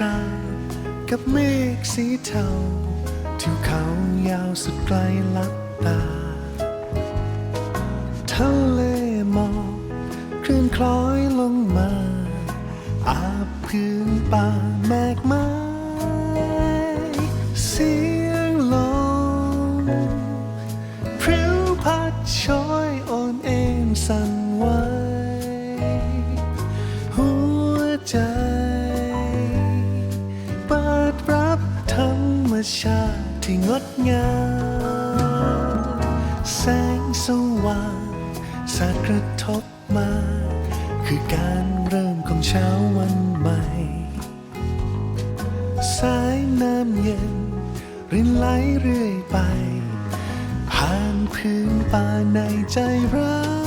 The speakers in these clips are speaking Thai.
รามกับเมฆสีเทาทิวเขายาวสุดไกลลับตาทะเลหมอกคลื่นคล้อยลงมา อาบพื้นป่าแมกไม้เสียงลมพริ้วพัดโชยโอนเอ็นสั่นไหวหัวใจ ชาติที่งดงามแสงสว่างสาดกระทบมา คือการเริ่มของเช้าวันใหม่ สายน้ำเย็นรินไหลเรื่อยไป ผ่านพื้นป่าในใจเรา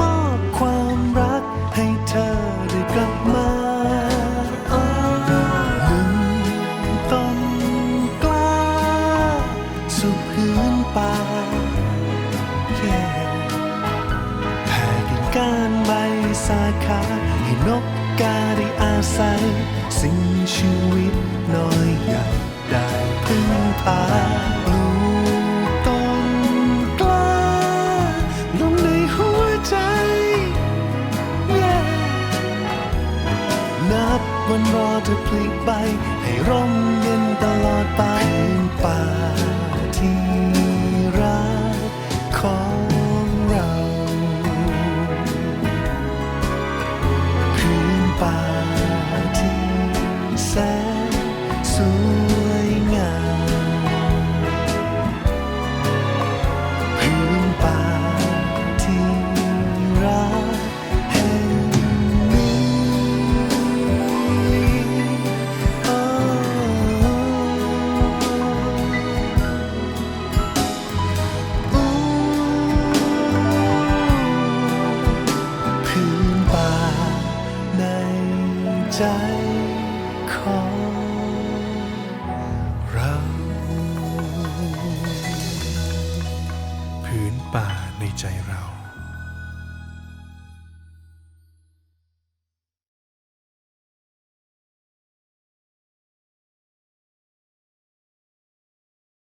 มอบความรักให้เธอได้กลับมาหนึ่งต้นกล้าสู่พื้นป่า Yeah แผ่กิ่งก้านใบสาขาให้นกกาได้อาศัย สิ่งชีวิตน้อยใหญ่ได้พึ่งพา วันรอเธอพลิกไปให้ร่มเย็นตลอด ใจของเรา พื้นป่าในใจเรา